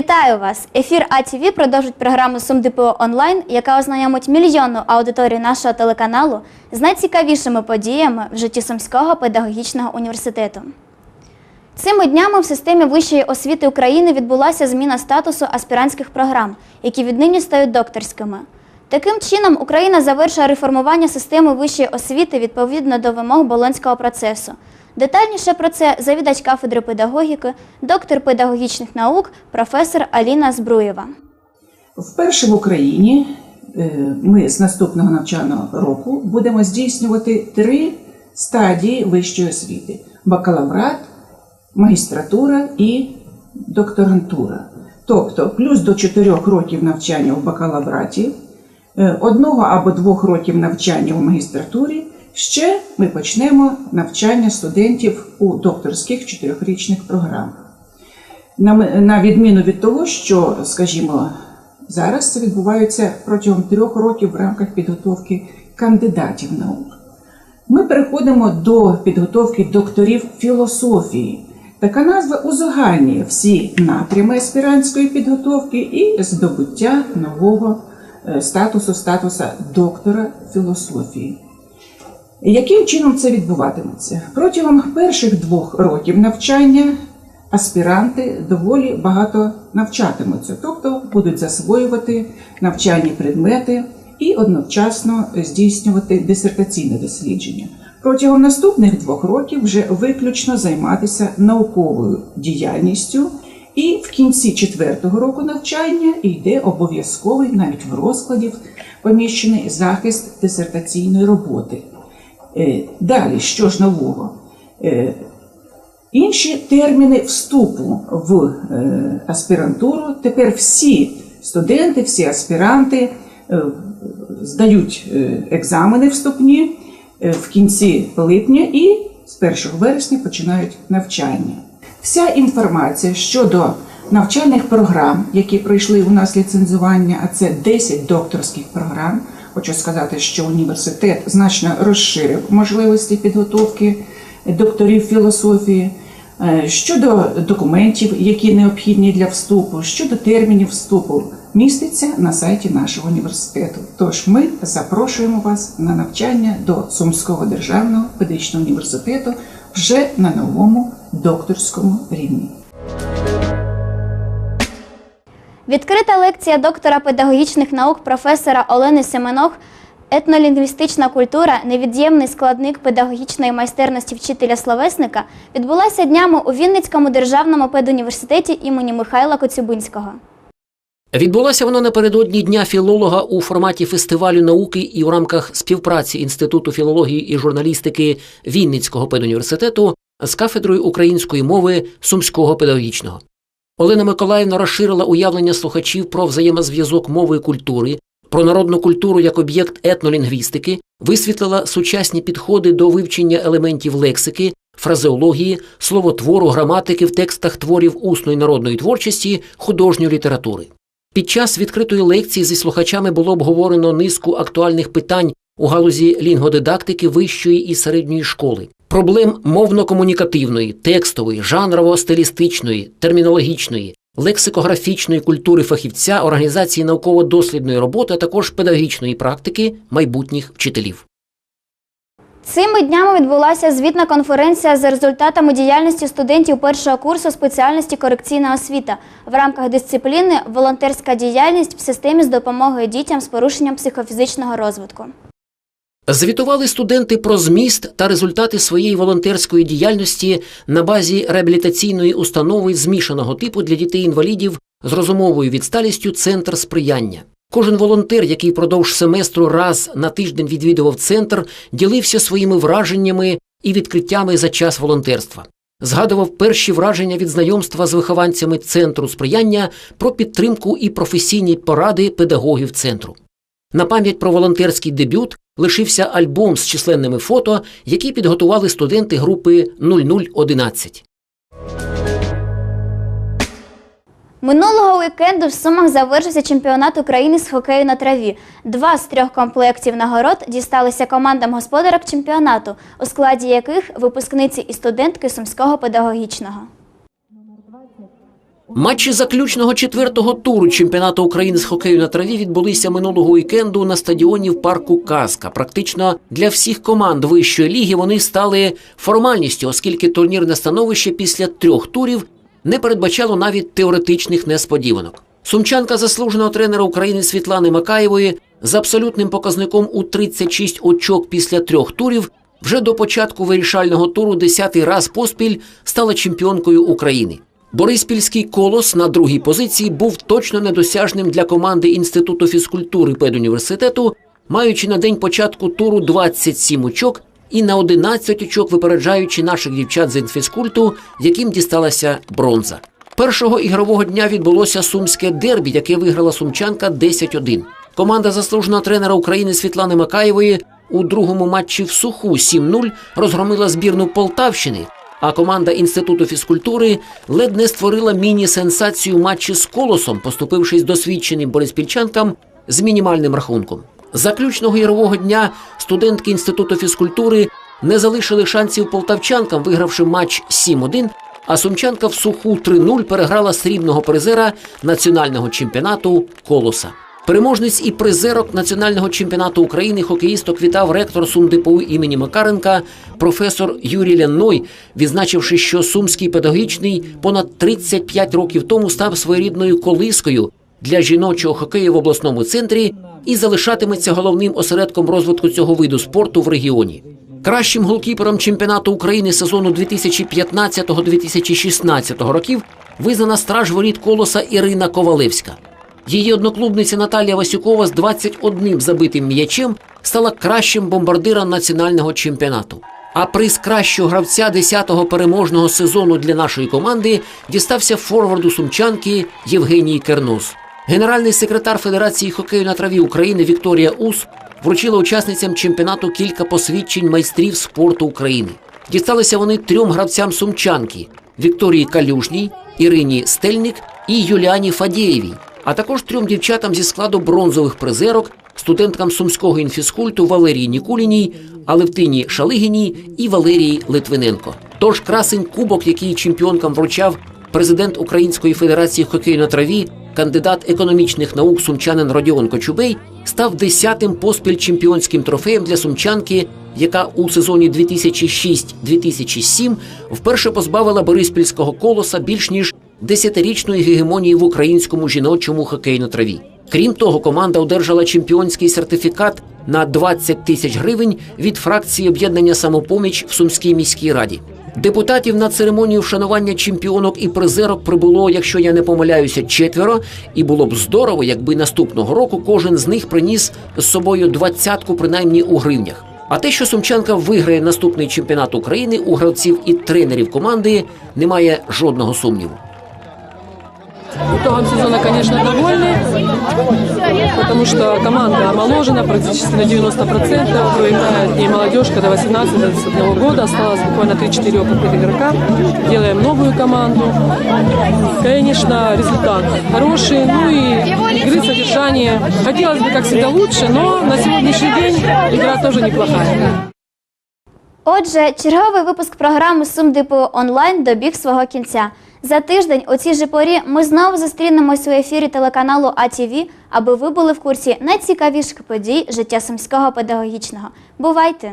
Вітаю вас! Ефір АТВ продовжить програму Сум ДПО онлайн, яка ознайомить мільйонну аудиторію нашого телеканалу з найцікавішими подіями в житті Сумського педагогічного університету. Цими днями в системі вищої освіти України відбулася зміна статусу аспірантських програм, які віднині стають докторськими. Таким чином, Україна завершує реформування системи вищої освіти відповідно до вимог Болонського процесу. Детальніше про це завідач кафедри педагогіки, доктор педагогічних наук, професор Аліна Збруєва. Вперше в Україні е, ми з наступного навчального року будемо здійснювати три стадії вищої освіти: бакалаврат, магістратура і докторантура. Тобто плюс до 4 років навчання в бакалавраті, е, одного або двох років навчання в магістратурі. Ще ми почнемо навчання студентів у докторських чотирьохрічних програмах. На, відміну від того, що, скажімо, зараз це відбувається протягом трьох років в рамках підготовки кандидатів наук. Ми переходимо до підготовки докторів філософії. Така назва узагальнює всі напрями аспірантської підготовки і здобуття нового е, статусу, статуса доктора філософії. Яким чином це відбуватиметься? Протягом перших двох років навчання аспіранти доволі багато навчатимуться, тобто будуть засвоювати навчальні предмети і одночасно здійснювати дисертаційне дослідження. Протягом наступних двох років вже виключно займатися науковою діяльністю. І в кінці четвертого року навчання йде обов'язковий навіть в розкладі поміщений захист дисертаційної роботи. Е, Далі, що ж нового? Е, Інші терміни вступу в е, аспірантуру. Тепер всі студенти, всі аспіранти здають екзамени вступні в кінці липня і з 1 вересня починають навчання. Вся інформація щодо навчальних програм, які пройшли у нас ліцензування, а це 10 докторських програм. Хочу сказати, що університет значно розширив можливості підготовки докторів філософії. Е, Щодо документів, які необхідні для вступу, щодо термінів вступу, міститься на сайті нашого університету. Тож ми запрошуємо вас на навчання до Сумського державного педагогічного університету вже на новому докторському рівні. Відкрита лекція доктора педагогічних наук професора Олени Семенох Етнолінгвістична культура невід'ємний складник педагогічної майстерності вчителя словесника відбулася днями у Вінницькому державному педуніверситеті імені Михайла Коцюбинського. Відбулося воно напередодні дня філолога у форматі фестивалю науки і у рамках співпраці Інституту філології і журналістики Вінницького педуніверситету з кафедрою української мови Сумського педагогічного. Олена Миколаївна розширила уявлення слухачів про взаємозв'язок мови і культури, про народну культуру як об'єкт етнолінгвістики, висвітлила сучасні підходи до вивчення елементів лексики, фразеології, словотвору, граматики в текстах творів усної народної творчості, художньої літератури. Під час відкритої лекції зі слухачами було обговорено низку актуальних питань у галузі лінгодидактики вищої і середньої школи, проблем мовно-комунікативної, текстової, жанрово-стилістичної, термінологічної, лексикографічної культури фахівця, організації науково-дослідної роботи, а також педагогічної практики майбутніх вчителів. Цими днями відбулася звітна конференція за результатами діяльності студентів першого курсу спеціальності корекційна освіта в рамках дисципліни Волонтерська діяльність в системі з допомогою дітям з порушенням психофізичного розвитку. Звітували студенти про зміст та результати своєї волонтерської діяльності на базі реабілітаційної установи змішаного типу для дітей-інвалідів з розумовою відсталістю Центр сприяння. Кожен волонтер, який впродовж семестру раз на тиждень відвідував центр, ділився своїми враженнями і відкриттями за час волонтерства. Згадував перші враження від знайомства з вихованцями центру сприяння про підтримку і професійні поради педагогів центру. На пам'ять про волонтерський дебют лишився альбом з численними фото, які підготували студенти групи 0011. Минулого вікенду в Сумах завершився чемпіонат України з хокею на траві. Два з трьох комплектів нагород дісталися командам господарок чемпіонату, у складі яких випускниці і студентки Сумського педагогічного. Матчі заключного четвертого туру чемпіонату України з хокею на траві відбулися минулого вікенду на стадіоні в парку Казка. Практично для всіх команд вищої ліги вони стали формальністю, оскільки турнірне становище після трьох турів не передбачало навіть теоретичних несподіванок. Сумчанка заслуженого тренера України Світлани Макаєвої з абсолютним показником у 36 очок після трьох турів вже до початку вирішального туру десятий раз поспіль стала чемпіонкою України. Бориспільський колос на другій позиції був точно недосяжним для команди Інституту фізкультури педуніверситету, маючи на день початку туру 27 очок і на 11 очок випереджаючи наших дівчат з інфізкульту, яким дісталася бронза. Першого ігрового дня відбулося сумське дербі, яке виграла сумчанка 10-1. Команда заслуженого тренера України Світлани Макаєвої у другому матчі в суху 7-0 розгромила збірну Полтавщини. А команда інституту фізкультури ледь не створила міні-сенсацію матчі з колосом, поступившись досвідченим бориспільчанкам з мінімальним рахунком. Заключного ігрового дня студентки інституту фізкультури не залишили шансів полтавчанкам, вигравши матч 7-1, а сумчанка в суху 3-0 переграла срібного призера національного чемпіонату Колоса. Переможниць і призерок національного чемпіонату України хокеїсток вітав ректор СумДПУ імені Макаренка, професор Юрій Ляной, відзначивши, що сумський педагогічний понад 35 років тому став своєрідною колискою для жіночого хокею в обласному центрі і залишатиметься головним осередком розвитку цього виду спорту в регіоні. Кращим голкіпером чемпіонату України сезону 2015-2016 років визнана страж воріт колоса Ірина Ковалевська. Її одноклубниця Наталія Васюкова з 21 забитим м'ячем стала кращим бомбардиром національного чемпіонату. А приз кращого гравця 10-го переможного сезону для нашої команди дістався форварду сумчанки Євгенії Кернос. Генеральний секретар Федерації хокею на траві України Вікторія Ус вручила учасницям чемпіонату кілька посвідчень майстрів спорту України. Дісталися вони трьом гравцям сумчанки Вікторії Калюжній, Ірині Стельник і Юліані Фадєєвій, а також трьом дівчатам зі складу бронзових призерок, студенткам сумського інфіскульту Валерії Нікуліній, Алевтині Шалигіній і Валерії Литвиненко. Тож красень кубок, який чемпіонкам вручав президент Української федерації хокею на траві, кандидат економічних наук сумчанин Родіон Кочубей, став десятим поспіль чемпіонським трофеєм для сумчанки, яка у сезоні 2006-2007 вперше позбавила Бориспільського колоса більш ніж десятирічної гегемонії в українському жіночому хокею на траві. Крім того, команда одержала чемпіонський сертифікат на 20 тисяч гривень від фракції об'єднання самопоміч в Сумській міській раді. Депутатів на церемонію вшанування чемпіонок і призерок прибуло, якщо я не помиляюся, четверо, і було б здорово, якби наступного року кожен з них приніс з собою двадцятку, принаймні у гривнях. А те, що сумчанка виграє наступний чемпіонат України у гравців і тренерів команди, немає жодного сумніву. Итогом сезона, конечно, довольны, потому что команда омоложена практически на 90%. Играет не молодежь, когда 18-21 года. Осталось буквально 3-4 опытных игрока. Делаем новую команду. Конечно, результат хороший. Ну и игры, содержание. Хотелось бы, как всегда, лучше, но на сегодняшний день игра тоже неплохая. Отже, черговий випуск програми Сум ДПО онлайн добіг свого кінця. За тиждень у цій же порі ми знову зустрінемось у ефірі телеканалу АТВ, аби ви були в курсі найцікавіших подій життя сумського педагогічного. Бувайте!